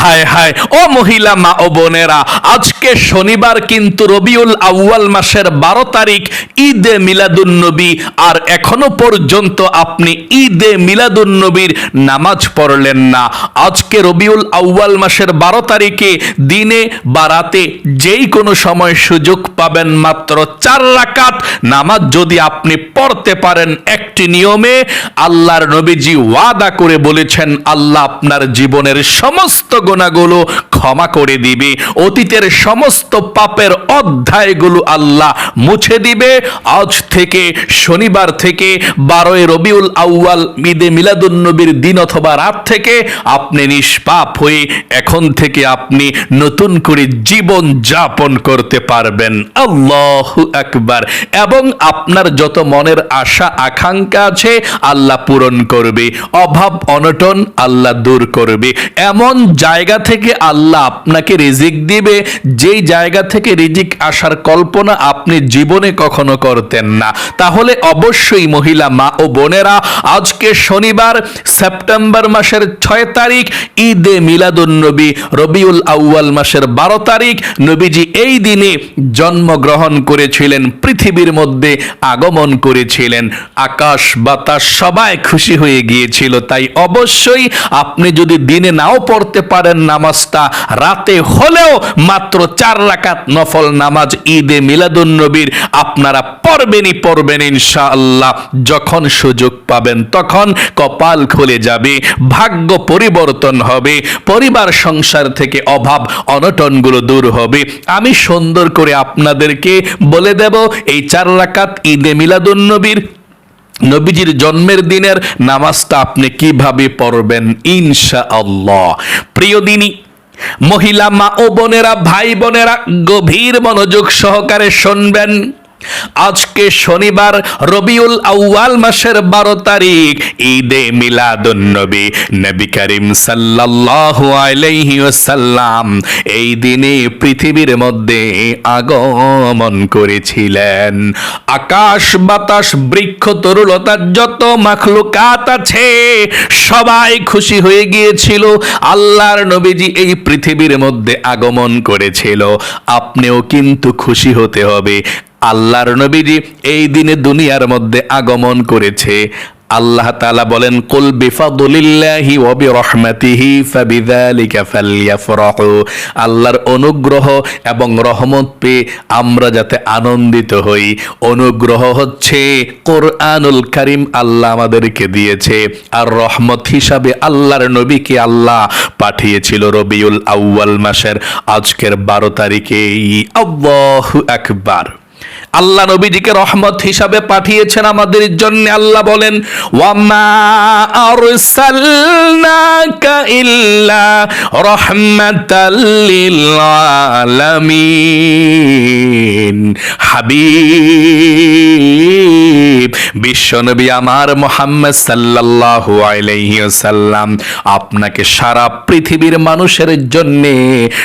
হায় হায়। ও মহিলা, মা ও বোনেরা, আজকে শনিবার কিন্তু রবিউল আউয়াল মাসের বারো তারিখ, ঈদে মিলাদুন নবী, আর এখনও পর্যন্ত আপনি ঈদে মিলাদুন নবীর নামাজ পড়লেন না। আজকে রবিউল আউয়াল মাসের বারো তারিখে দিনে বা রাতে যেই কোনো সময় সুযোগ পাবেন মাত্র চার রাকাত নামাজ যদি আপনি পড়তে পারেন একটি নিয়মে, আল্লাহর নবীজি ওয়াদা করে বলেছেন, আল্লাহ আপনার জীবনের সমস্ত গোনাগুলো ক্ষমা করে দিবে। অতীতের সমস্ত পাপের অধ্যায়গুলো আল্লাহ মুছে দিবে। আজ থেকে শনিবার থেকে বারোই রবিউল আউয়াল, ঈদে মিলাদুন্নবীর দিন অথবা রাত থেকে আপনি নিষ্পাপ হয়ে এখন থেকে আপনি নতুন করে জীবন যাপন করতে পারবেন। আল্লাহ আকবার। এবং আপনার যত মনের আশা, আকাঙ্ক্ষা আছে, আল্লাহ পূরণ করবে। অভাব, অনটন আল্লাহ দূর করবে। এমন জায়গা থেকে আল্লাহ আপনাকে রিজিক দিবে। যেই জায়গা থেকে রিজিক আসার কল্পনা আপনি জীবনে কখনো করতেন না। তাহলে অবশ্যই মহিলা মা ও বোনেরা, আজকে শনিবার, সেপ্টেম্বর মাসের ছয় তারিখ, ঈদে মিলাদুন্নবী রবিউল আউয়াল মাসের বারো তারিখ, নবীজি এই দিনে জন্মগ্রহণ করেছিলেন, পৃথিবীর মধ্যে আগমন করেছিলেন। আকাশ, বাতাস সবাই খুশি হয়ে গিয়েছিল। তাই অবশ্যই আপনি যদি দিনে নাও পড়তে পারেন নামাজটা। রাতে হলেও মাত্র চার রাকাত নফল নামাজ ঈদে মিলাদুন নবীর আপনারা পড়বেনই পড়বেন ইনশাআল্লাহ। যখন সুযোগ পাবেন তখন কপাল খুলে যাবে, ভাগ্য পরিবর্তন হবে, পরিবার সংসার থেকে অভাব অনটনগুলো দূর হবে। আমি সুন্দর করে আপনাদেরকে বলে দেব, এই চার রাকাত ঈদে মিলাদুন নবীর নবীজির জন্মের দিনের নামাজটা আপনি কীভাবে পড়বেন? ইনশা আল্লাহ প্রিয় দিনী, মহিলা মা ও বোনেরা, ভাই বোনেরা, গভীর মনোযোগ সহকারে শুনবেন। আজকে শনিবার রবিউল আউয়াল মাসের বারো তারিখ, ঈদে মিলাদুন নবী করিম সাল্লাল্লাহু আলাইহি ওয়াসাল্লাম এই দিনে পৃথিবীর মধ্যে আগমন করেছিলেন। আকাশ, বাতাস, বৃক্ষ তরুলতার যত মাখলুকাত আছে, সবাই খুশি হয়ে গিয়েছিল। আল্লাহর নবীজি এই পৃথিবীর মধ্যে আগমন করেছিল। আপনিও কিন্তু খুশি হতে হবে। আল্লাহর নবীজি এই দিনে দুনিয়ার মধ্যে আগমন করেছে। আল্লাহ তালা বলেন, কুল ফালইফরাহু আল্লাহর অনুগ্রহ এবং রহমত পেয়ে আমরা যাতে আনন্দিত হই। অনুগ্রহ হচ্ছে কোরআনুল কারীম আল্লাহ আমাদেরকে দিয়েছে। আর রহমত হিসাবে আল্লাহর নবীকে আল্লাহ পাঠিয়েছিল রবিউল আউয়াল মাসের আজকের বারো তারিখে। আল্লাহু আকবার। আল্লাহ নবীজিকে রহমত হিসাবে পাঠিয়েছেন আমাদের জন্য। আল্লাহ বলেন বিশ্বনবী আমার মোহাম্মদ সাল্লাল্লাহু আলাইহি আপনাকে সারা পৃথিবীর মানুষের জন্য,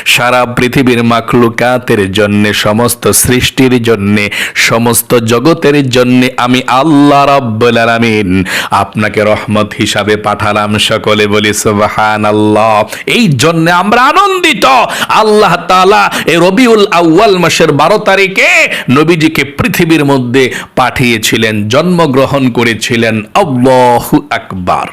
সারা পৃথিবীর মাখলুকাতের জন্য, সমস্ত সৃষ্টির জন্য সমস্ত জগতের জন্য আমি আল্লাহ রাব্বুল আলামিন আপনাকে রহমত হিসাবে পাঠালাম সকলে বলি সুবহানাল্লাহ। এই জন্য আমরা আনন্দিত। আল্লাহ তাআলা এই রবিউল আউয়াল মাসের 12 তারিখে নবীজিকে পৃথিবীর মধ্যে পাঠিয়েছিলেন, জন্মগ্রহণ করেছিলেন। আল্লাহু আকবার।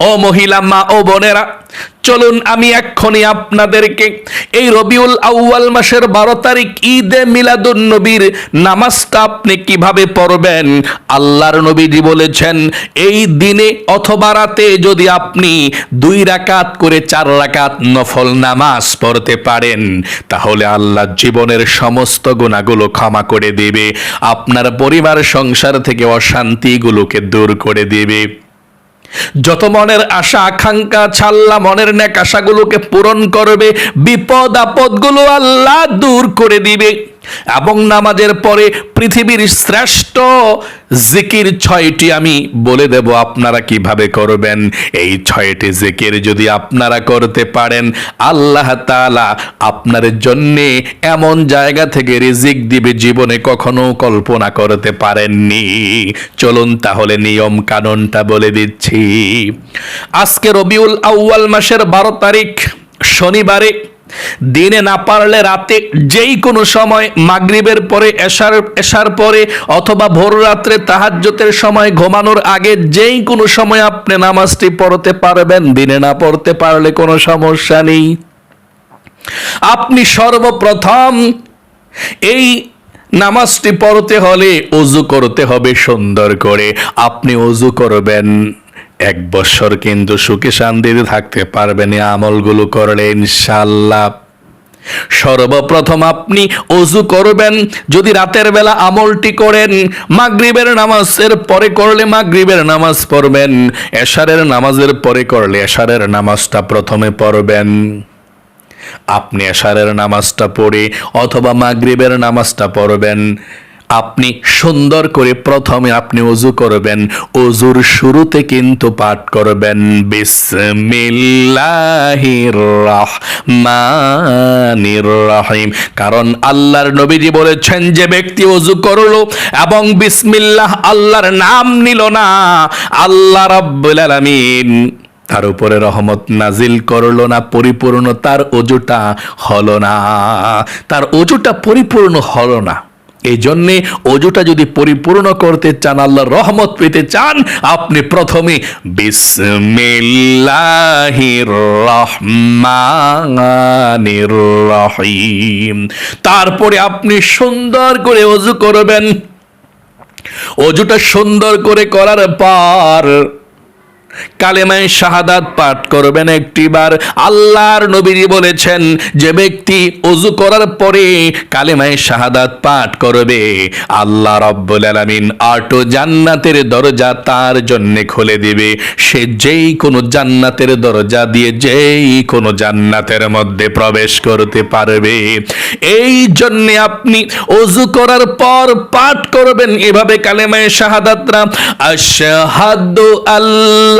ও মহিলা মা ও বোনেরা চলুন আমি এক্ষুনি আপনাদেরকে এই রবিউল আউয়াল মাসের বারো তারিখ ঈদে মিলাদুন নবীর নামাজটা আপনি কীভাবে পড়বেন? আল্লাহর নবীজি বলেছেন, এই দিনে অথবা রাতে যদি আপনি দুই রাকাত করে চার রাকাত নফল নামাজ পড়তে পারেন, তাহলে আল্লাহ জীবনের সমস্ত গুণাগুলো ক্ষমা করে দেবে। আপনার পরিবার, সংসার থেকে অশান্তিগুলোকে দূর করে দেবে। যত মনের আশা, আকাঙ্ক্ষা, ছাল্লা, মনের ন্যাক আশাগুলোকে পূরণ করবে, বিপদ আপদগুলো আল্লাহ দূর করে দিবে। এবং নামাজের পরে পৃথিবীর শ্রেষ্ঠ জিকির ছয়টি আমি বলে দেব, আপনারা কীভাবে করবেন? এই ছয়টি জিকির যদি আপনারা করতে পারেন, আল্লাহ তাআলা আপনার জন্যে এমন জায়গা থেকে রিজিক দিবে জীবনে কখনো কল্পনা করতে পারেননি। চলুন তাহলে নিয়ম কানুনটা বলে দিচ্ছি। আজকে রবিউল আউয়াল মাসের বারো তারিখ, শনিবারে দিনে না পারলে রাতে যেই কোনো সময় মাগরিবের পরে, এশার এশার পরে অথবা ভোর রাত্রে তাহাজ্জতের সময় ঘুমানোর আগে যেই কোনো সময় আপনি নামাজটি পড়তে পারবেন, দিনে না পড়তে পারলে কোনো সমস্যা নেই। আপনি সর্বপ্রথম এই নামাজটি পড়তে হলে অজু করতে হবে সুন্দর করে। আপনি অজু করবেন। এক বছর কিন্তু সুখে শান্তিতে থাকতে পারবেন আমলগুলো করলে ইনশাল্লাহ সর্বপ্রথম আপনি অজু করবেন, যদি রাতের বেলা আমলটি করেন, মাগরিবের নামাজের পরে করলে মাগরিবের নামাজ পড়বেন, এশারের নামাজের পরে করলে এশারের নামাজটা প্রথমে পড়বেন। আপনি এশারের নামাজটা পড়ে অথবা মাগরিবের নামাজটা পড়বেন। আপনি সুন্দর করে প্রথমে আপনি অজু করবেন। অজুর শুরুতে কিন্তু পাঠ করবেন। বিসমিল্লাহির রহিম। কারণ আল্লাহর নবীজি বলেছেন, যে ব্যক্তি অজু করল এবং বিসমিল্লাহ আল্লাহর নাম নিল না, আল্লাহ রাব্বুল আলামিন তার উপরে রহমত নাজিল করল না, পরিপূর্ণ তার অজুটা হলো না। তার অজুটা পরিপূর্ণ হলো না। এই জন্যে অজুটা যদি পরিপূর্ণ করতে চান, আল্লাহর রহমত পেতে চান, আপনি প্রথমে তারপরে আপনি সুন্দর করে অজু করবেন। অজুটা সুন্দর করে করার পর কালেমায় শাহাদাত পাঠ করবেন একটিবার। আল্লাহর নবীজি বলেছেন, যে ব্যক্তি অজু করার পরে কালেমায় শাহাদাত পাঠ করবে, আল্লাহ রব্বুল আলামিন আটো জান্নাতের দরজা তার জন্য খুলে দিবে। সে যেই কোনো জান্নাতের দরজা দিয়ে যেই কোনো জান্নাতের মধ্যে প্রবেশ করতে পারবে। এই জন্যে আপনি অজু করার পর পাঠ করবেন, এভাবে কালেমায় শাহাদাতরা আশহাদু আল্লাহ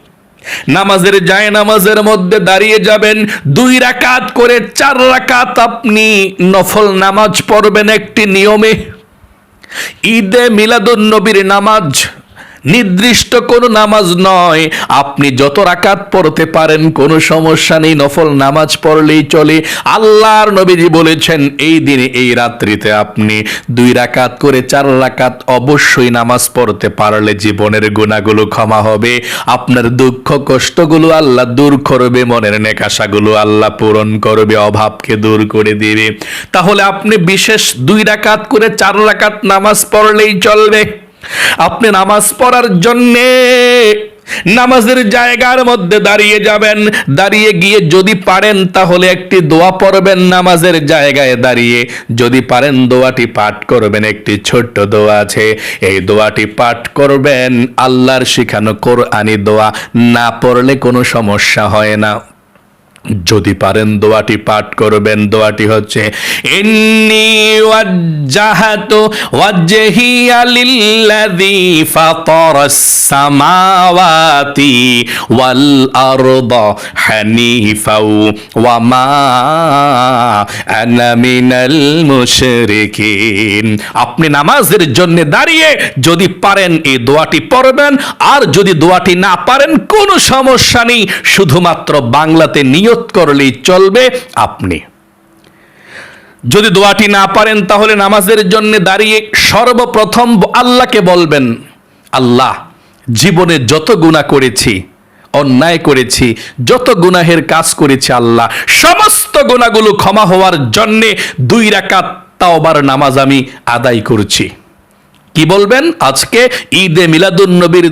নামাজের যায় নামাজের মধ্যে দাঁড়িয়ে যাবেন, দুই রাকাত করে চার রাকাত আপনি নফল নামাজ পড়বেন একটি নিয়মে। ঈদে মিলাদুন নবীর নামাজ নির্দিষ্ট কোনো নামাজ নয়। আপনি যত রাকাত পড়তে পারেন, কোনো সমস্যা নেই। নফল নামাজ পড়লেই চলে। আল্লাহর নবীজি বলেছেন, এই দিনে এই রাত্রিতে আপনি দুই রাকাত করে চার রাকাত অবশ্যই নামাজ পড়তে পারলে জীবনের গুণাগুলো ক্ষমা হবে। আপনার দুঃখ, কষ্টগুলো আল্লাহ দূর করবে, মনের নেকাশাগুলো আল্লাহ পূরণ করবে, অভাবকে দূর করে দিবে। তাহলে আপনি বিশেষ দুই রাকাত করে চার রাকাত নামাজ পড়লেই চলবে। আপনি নামাজ পড়ার জন্যে নামাজের জায়গার মধ্যে দাঁড়িয়ে যাবেন। দাঁড়িয়ে গিয়ে যদি পারেন তাহলে একটি দোয়া পড়বেন নামাজের জায়গায় দাঁড়িয়ে। যদি পারেন দোয়াটি পাঠ করবেন, একটি ছোট্ট দোয়া আছে। এই দোয়াটি পাঠ করবেন, আল্লাহর শিখানো কোরআনি দোয়া। না পড়লে কোনো সমস্যা হয় না। যদি পারেন দোয়াটি পাঠ করবেন, দোয়াটি হচ্ছে আপনি নামাজের জন্য দাঁড়িয়ে যদি পারেন এই দোয়াটি পড়বেন, আর যদি দোয়াটি না পারেন, কোনো সমস্যা নেই। শুধুমাত্র বাংলাতে নিয়ত করলেই চলবে আপনি। যদি দোয়াটি না পারেন, তাহলে নামাজের জন্য দাঁড়িয়ে সর্বপ্রথম আল্লাহকে বলবেন, আল্লাহ, জীবনে যত গুণা করেছি, অন্যায় করেছি, যত গুনাহের কাজ করেছি, আল্লাহ, সমস্ত গুণাগুলো ক্ষমা হওয়ার জন্যে দুই রাকাত তাওবার নামাজ আমি আদায় করছি। কি বলবেন? আজকে ঈদে মিলাদুন নবীর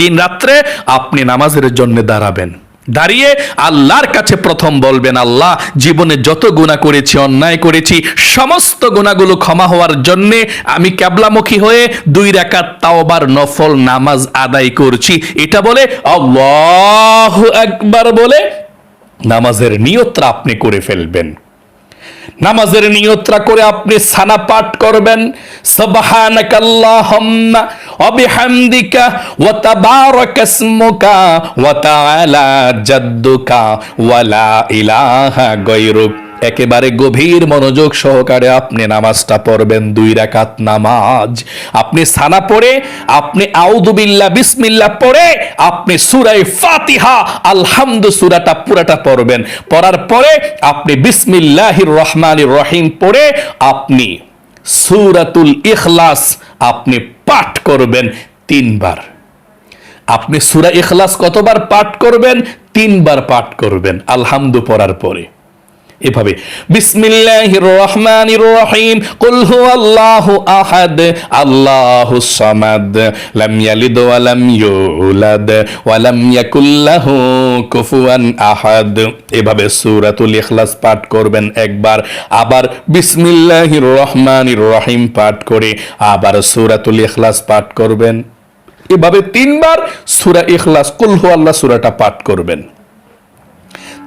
দিন রাত্রে আপনি নামাজের জন্য দাঁড়াবেন। দাঁড়িয়ে আল্লাহর কাছে প্রথম বলবেন, আল্লাহ, জীবনে যত গুণা করেছি, অন্যায় করেছি, সমস্ত গুণাগুলো ক্ষমা হওয়ার জন্যে আমি ক্যাবলামুখী হয়ে দুই রাকাত তাওবার নফল নামাজ আদায় করছি। এটা বলে আল্লাহ একবার বলে নামাজের নিয়তটা আপনি করে ফেলবেন। নামাজের নিয়ত্রা করে আপনি সানা পাঠ করবেন। সুবহানাকাল্লাহুম্মা ওয়া জাদ্দুকা ইলাহা গায়রুক। একেবারে গভীর মনোযোগ সহকারে আপনি নামাজটা পড়বেন, দুই রাকাত নামাজ। আপনি সানা পড়ে, আপনি আউদুবিল্লা বিসমিল্লাহ পড়ে, আপনি সুরাই ফাতিহা, আলহামদু সুরাটা পুরাটা পড়বেন। পড়ার পরে আপনি বিসমিল্লাহির রহমানির রহিম পড়ে আপনি সুরাতুল ইখলাস আপনি পাঠ করবেন তিনবার। আপনি সুরা ইখলাস কতবার পাঠ করবেন? তিনবার পাঠ করবেন, আলহামদু পড়ার পরে। এভাবে। বিসমিল্লাহির রহমানির রহিম। কুল হুয়াল্লাহু আহাদ, আল্লাহু সামাদ। লাম ইয়ালিদ ওয়া লাম ইউলাদ ওয়া লাম ইয়াকুল লাহু কুফুয়ান আহাদ। এভাবে সূরাতুল ইখলাস পাঠ করবেন একবার। আবার বিসমিল্লাহির রহমানির রহিম পাঠ করে আবার সূরাতুল ইখলাস পাঠ করবেন। এভাবে তিনবার সূরা ইখলাস, কুল হুয়াল্লাহ সূরাটা পাঠ করবেন।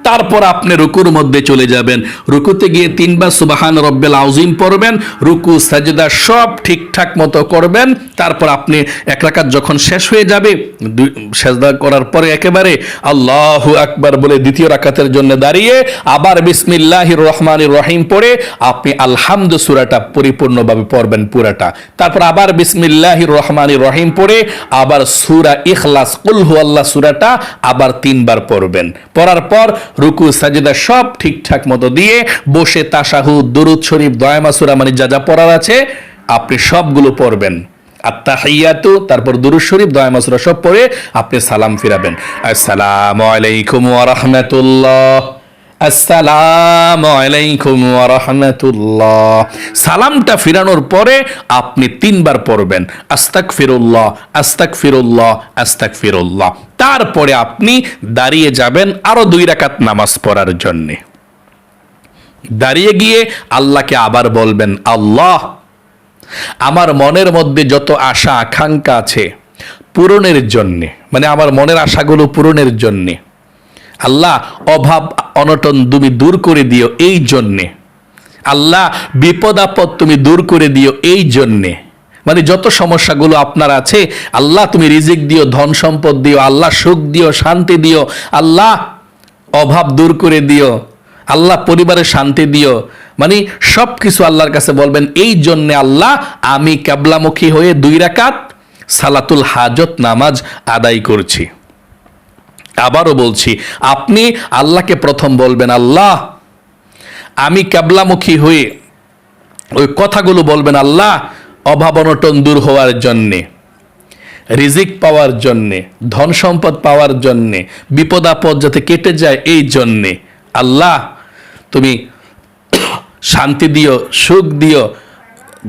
তারপর আপনি রুকুর মধ্যে চলে যাবেন। রুকুতে গিয়ে তিনবার সুবাহান রব্বেল আউজিম পড়বেন, রুকু, সাজদা সব ঠিকঠাক মতো করবেন, তারপর আপনি এক রাকাত যখন শেষ হয়ে যাবে সেজদা করার পরে একেবারে আল্লাহ আকবার বলে দ্বিতীয় রাকাতের জন্য দাঁড়িয়ে আবার বিসমিল্লাহির রহমানির রহিম পড়ে আপনি আলহামদু সুরাটা পরিপূর্ণভাবে পড়বেন পুরাটা। তারপর আবার বিসমিল্লাহির রহমানির রহিম পড়ে আবার সুরা ইখলাস কুলহু আল্লাহ সুরাটা আবার তিনবার পড়বেন। পড়ার পর রুকু, সাজেদা সব ঠিকঠাক মতো দিয়ে বসে তাসাহু দরুদ শরীফ দয়ামাসুরা মানে যা যা পড়ার আছে, আপনি সবগুলো পড়বেন। আত্মাহিয়াতু তারপর দুরুদ শরীফ দয়ামাসুরা সব পড়ে আপনি সালাম ফিরাবেন। আসসালামু আলাইকুম ওয়া রাহমাতুল্লাহ। আসসালামু আলাইকুম রাহমাতুল্লাহ। সালামটা ফিরানোর পরে আপনি তিনবার পড়বেন আস্তাক ফিরুল্লাহ আস্তাক ফিরুল্লাহ আস্তাক ফিরুল্লাহ তারপরে আপনি দাঁড়িয়ে যাবেন আরও দুই রাকাত নামাজ পড়ার জন্যে। দাঁড়িয়ে গিয়ে আল্লাহকে আবার বলবেন, আল্লাহ, আমার মনের মধ্যে যত আশা, আকাঙ্ক্ষা আছে পূরণের জন্যে মানে আমার মনের আশাগুলো পূরণের জন্যে আল্লাহ অভাব, অনটন তুমি দূর করে দিও এই জন্যে। আল্লাহ বিপদ, আপদ তুমি দূর করে দিও এই জন্যে। মানে যত সমস্যাগুলো আপনার আছে, আল্লাহ তুমি রিজিক দিও, ধন সম্পদ দিও, আল্লাহ সুখ দিও, শান্তি দিও, আল্লাহ অভাব দূর করে দিও, আল্লাহ পরিবারে শান্তি দিও। মানে সব কিছু আল্লাহর কাছে বলবেন, এই জন্যে আল্লাহ আমি ক্যাবলামুখী হয়ে দুই রাকাত সালাতুল হাজত নামাজ আদায় করছি। আবারও বলছি, আপনি আল্লাহকে প্রথম বলবেন, আল্লাহ, আমি ক্যাবলামুখী হয়ে ওই কথাগুলো বলবেন, আল্লাহ, অভাব অনটন দূর হওয়ার জন্যে, রিজিক পাওয়ার জন্যে, ধন সম্পদ পাওয়ার জন্যে, বিপদ আপদ যাতে কেটে যায় এই জন্যে, আল্লাহ, তুমি শান্তি দিও, সুখ দিও,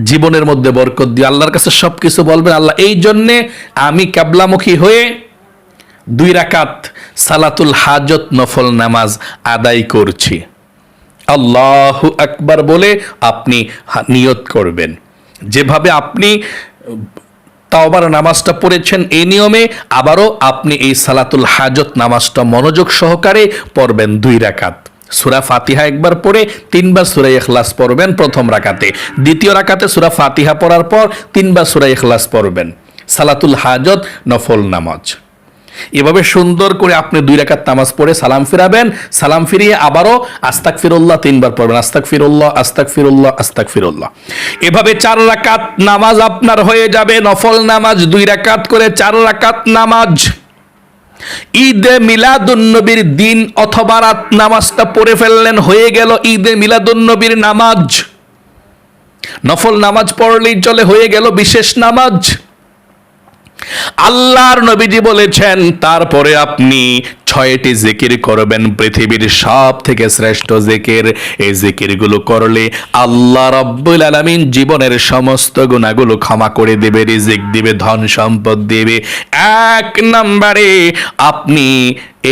জীবনের মধ্যে বরকত দিও, আল্লাহর কাছে সব কিছু বলবেন, আল্লাহ, এই জন্যে আমি ক্যাবলামুখী হয়ে দুই রাকাত সালাতুল হাজত নফল নামাজ আদায় করছি। আল্লাহ আকবার বলে আপনি নিয়ত করবেন। যেভাবে আপনি তাওবার নামাজটা পড়েছেন এই নিয়মে, আবারও আপনি এই সালাতুল হাজত নামাজটা মনোযোগ সহকারে পড়বেন দুই রাকাত। সুরা ফাতিহা একবার পড়ে তিনবার সুরা ইখলাস পড়বেন প্রথম রাকাতে। দ্বিতীয় রাকাতে সুরা ফাতিহা পড়ার পর তিনবার সুরা ইখলাস পড়বেন। সালাতুল হাজত নফল নামাজ। এভাবে সুন্দর করে আপনি দুই রাকাত নামাজ পড়ে সালাম ফিরাবেন, সালাম ফিরিয়ে আবারও আস্তাক ফিরুল্লাহ তিনবার পড়বেন আস্তাক ফিরুল্লাহ আস্তাক ফিরুল্লাহ আস্তাক ফিরুল্লাহ এভাবে চার রাকাত নামাজ আপনার হয়ে যাবে, নফল নামাজ, দুই রাকাত করে চার রাকাত নামাজ। ঈদে মিলাদুন্নবীর দিন অথবা রাত নামাজটা পড়ে ফেললেন, হয়ে গেল ঈদে মিলাদুন্নবীর নামাজ। নফল নামাজ পড়লেই চলে, হয়ে গেল বিশেষ নামাজ। আল্লাহর নবীজি বলেছেন, তারপরে আপনি ছয়টি জিকির করবেন, পৃথিবীর সব থেকে শ্রেষ্ঠ জিকির। এই জিকিরগুলো করলে আল্লাহ রব্বুল আলমিন জীবনের সমস্ত গুণাগুলো ক্ষমা করে দেবে, রিজিক দিবে, ধন সম্পদ দেবে। এক নম্বরে আপনি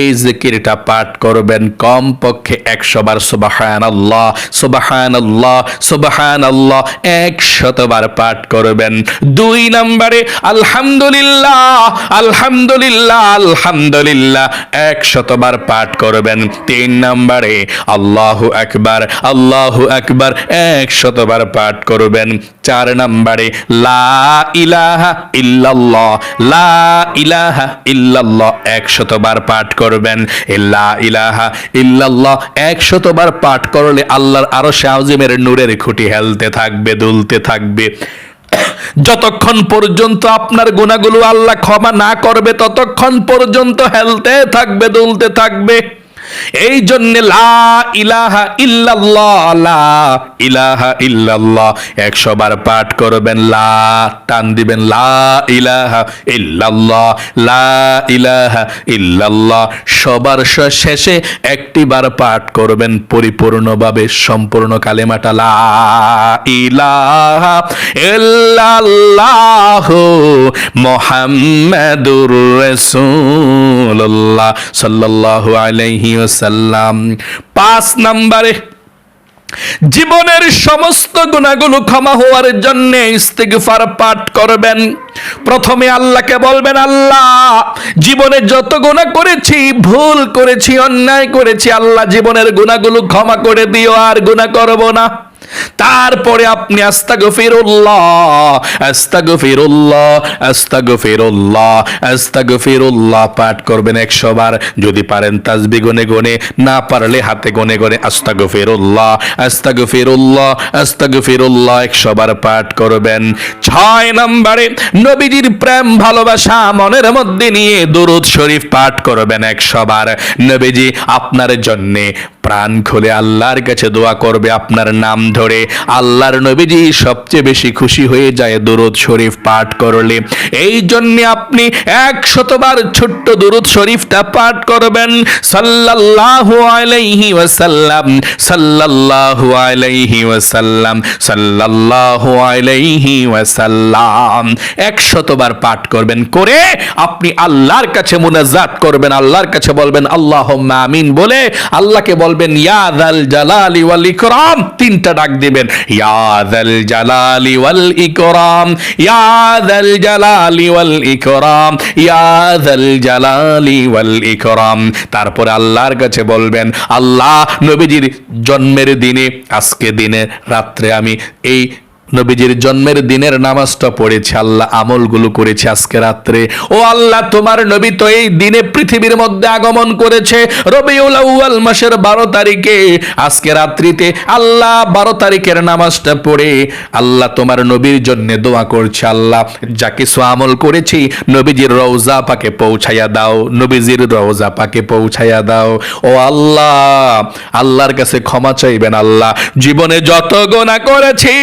এই জিকিরটা পাঠ করবেন কম পক্ষে একশো বার সুবাহান আল্লাহ সুবাহান আল্লাহ সুবাহান আল্লাহ একশতবার পাঠ করবেন। দুই নম্বরে, আলহামদুলিল্লাহ আলহামদুলিল্লাহ আলহামদুলিল্লাহ, একশতবার পাঠ করবেন। তিন নম্বরে, আল্লাহ আকবার আল্লাহ আকবার, একশতবার পাঠ করবেন। চার নম্বরে, লা ইলাহা ইল্লাল্লাহ, লা ইলাহা ইল্লাল্লাহ, একশতবার পাঠ করবেন। ইল্লা ইলাহা ইল্লাল্লাহ, একশতবার পাঠ করলে আল্লাহর আরও শাহজিমের নূরের খুঁটি হেলতে থাকবে, দুলতে থাকবে। যতক্ষণ পর্যন্ত আপনার গুণাগুলো আল্লাহ ক্ষমা না করবে, ততক্ষণ পর্যন্ত হেলতে থাকবে, দুলতে থাকবে। এই জন্য লা ইলাহা ইল্লাল্লাহ, লা ইলাহা ইল্লাল্লাহ। একশো বার পাঠ করবেন, লা টান দিবেন, লা ইলাহা ইল্লাল্লাহ, লা ইলাহা ইল্লাল্লাহ। সবার শেষে একটি বার পাঠ করবেন, পরিপূর্ণভাবে সম্পূর্ণ কালেমাটা, লা ইলাহা ইল্লাল্লাহ মুহাম্মাদুর রাসূলুল্লাহ সাল্লাল্লাহু আলাইহি ওয়াসাল্লাম। পাঁচ নম্বরে, জীবনের সমস্ত গুণাগুলো ক্ষমা হওয়ার জন্য ইস্তেগফার পাঠ করবেন। প্রথমে আল্লাহকে বলবেন, আল্লাহ, জীবনে যত গুণা করেছি, ভুল করেছি, অন্যায় করেছি, আল্লাহ জীবনের গুণাগুলো ক্ষমা করে দিও, আর গুণা করব না। তারপরে আপনি আস্তাগফিরুল্লাহ আস্তাগফিরুল্লাহ আস্তাগফিরুল্লাহ আস্তাগফিরুল্লাহ পাঠ করবেন 100 বার। যদি পারেন তাসবি গুনে গুনে, না পারলে হাতে গুনে গুনে আস্তাগফিরুল্লাহ আস্তাগফিরুল্লাহ আস্তাগফিরুল্লাহ 100 বার পাঠ করবেন। ছয় নম্বরে নবীজির প্রেম, ভালোবাসা, মনের মধ্যে নিয়ে দুরুদ শরীফ পাঠ করবেন 100 বার। নবীজি, আপনার জন্যে প্রাণ খুলে আল্লাহর কাছে দোয়া করবে আপনার নাম ধরে। আল্লাহর নবীজি সবচেয়ে বেশি খুশি হয়ে যায় দুরুদ শরীফ পাঠ করলে। এই জন্য আপনি একশতবার ছোট্ট দুরুদ শরীফটা পাঠ করবেন। সাল্লাল্লাহু আলাইহি ওয়াসাল্লাম, সাল্লাল্লাহু আলাইহি ওয়াসাল্লাম, সাল্লাল্লাহু আলাইহি ওয়াসাল্লাম। একশতবার পাঠ করবেন করে আপনি আল্লাহর কাছে মুনাজাত করবেন, আল্লাহর কাছে বলবেন, আল্লাহুম্মা আমিন বলে আল্লাহকে বলবেন ওয়াল ইকরাম। তিনটা ডাক দিবেন জালালি ওয়াল ইকরাম। ইয়া জালালি ওয়াল ইকরাম। ওয়াল ইকরাম। তারপরে আল্লাহর কাছে বলবেন, আল্লাহ নবীজির জন্মের দিনে, আজকে দিনে, রাত্রে আমি এই নবীজির জন্মের দিনের নামাজটা পড়েছে, আল্লাহ আমলগুলো করেছে আজকে রাত্রে। ও আল্লাহ, তোমার নবী তো এই দিনে পৃথিবীর মধ্যে আগমন করেছে, রবিউল আউয়াল মাসের বারো তারিখে। আজকে রাত্রিতে আল্লাহ বারো তারিখের নামাজটা পড়ে, আল্লাহ তোমার নবীর জন্য দোয়া করছে, আল্লাহ যা কিছু আমল করেছি নবীজির রওজা পাকে পৌঁছাইয়া দাও, নবীজির রওজা পাকে পৌঁছাইয়া দাও। ও আল্লাহ, আল্লাহর কাছে ক্ষমা চাইবেন, আল্লাহ। জীবনে যত গোনা করেছি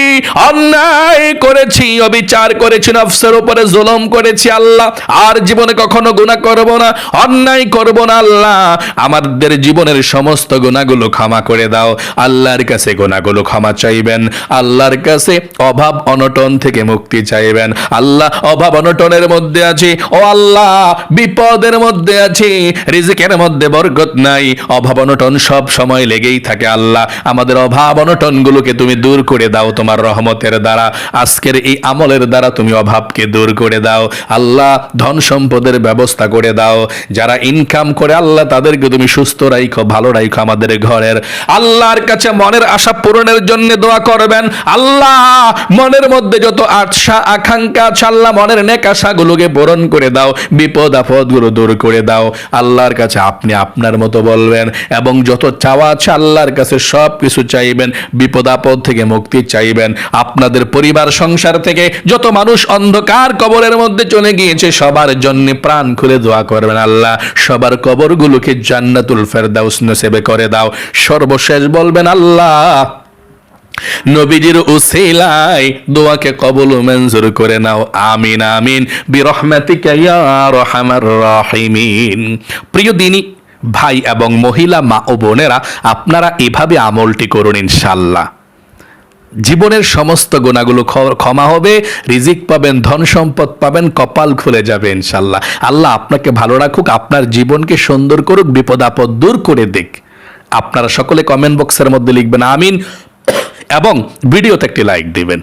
অন্যায় করেছি, অবিচার করেছি, নফসের উপরে জুলুম করেছি, আল্লাহ। আর জীবনে কখনো গুনাহ করব না, অন্যায় করব না, আল্লাহ। আমাদের জীবনের সমস্ত গুণাগুলো ক্ষমা করে দাও। আল্লাহর কাছে গুণাগুলো ক্ষমা চাইবেন। আল্লাহর কাছে অভাব অনটন থেকে মুক্তি চাইবেন। আল্লাহ, অভাব অনটনের মধ্যে আছি। ও আল্লাহ, বিপদের মধ্যে আছি। রিজিকের মধ্যে বরকত নাই। অভাব অনটন সব সময় লেগেই থাকে, আল্লাহ। আমাদের অভাব অনটন গুলোকে তুমি দূর করে দাও, তোমার রহমতের দ্বারা, আজকের এই আমলের দ্বারা তুমি অভাবকে দূর করে দাও। আল্লাহ ধন সম্পদের ব্যবস্থা করে দাও। যারা ইনকাম করে, আল্লাহ তাদেরকে তুমি সুস্থ রাইখো, ভালো রাইখো আমাদের ঘরের। আল্লাহর কাছে মনের আশা পূরণের জন্য দোয়া করবেন। আল্লাহ মনের মধ্যে যত আশা, আকাঙ্ক্ষা আল্লাহ মনের নেক আশাগুলোকে পূরণ করে দাও। বিপদ, আপদগুলো দূর করে দাও। আল্লাহর কাছে আপনি আপনার মতো বলবেন এবং যত চাওয়া আছে, আল্লাহর কাছে সব কিছু চাইবেন। বিপদ, আপদ থেকে মুক্তি চাইবেন। আপনাদের পরিবার, সংসার থেকে যত মানুষ অন্ধকার কবরের মধ্যে চলে গিয়েছে, সবার জন্য প্রাণ খুলে দোয়া করবেন আল্লাহ। সবার কবরগুলোকে জান্নাতুল ফেরদাউস নসেবে করে দাও। সর্বশেষ বলবেন আল্লাহ, নবীজির উসিলায় দোয়াকে কবুল মঞ্জুর করে নাও। আমিন আমিন। বিরহমাতিকা ইয়া রাহিমিন। প্রিয় দিনী, ভাই এবং মহিলা, মা ও বোনেরা, আপনারা এভাবে আমলটি করুন ইনশাল্লাহ জীবনের সমস্ত গোনাগুলো ক্ষমা হবে, রিজিক পাবেন, ধন সম্পদ পাবেন, কপাল খুলে যাবে ইনশাল্লাহ। আল্লাহ আপনাকে ভালো রাখুক, আপনার জীবনকে সুন্দর করুক, বিপদ আপদ দূর করে দিক। আপনারা সকলে কমেন্ট বক্সের মধ্যে লিখবেন, আমিন। এবং ভিডিওতে একটি লাইক দিবেন।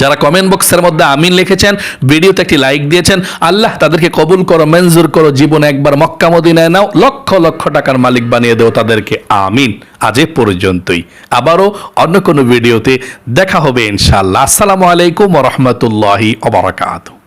যারা কমেন্ট বক্সের মধ্যে আমিন লিখেছেন ভিডিওতে একটি লাইক দিয়েছেন, আল্লাহ তাদেরকে কবুল করো, মঞ্জুর করো, জীবনে একবার মক্কা মদিনায় নাও, লক্ষ লক্ষ টাকার মালিক বানিয়ে দেও তাদেরকে, আমিন। আজ এ পর্যন্তই। আবারও অন্য কোনো ভিডিওতে দেখা হবে ইনশাআল্লাহ। আসসালামু আলাইকুম রহমতুল্লাহি ওবরাকাতুহ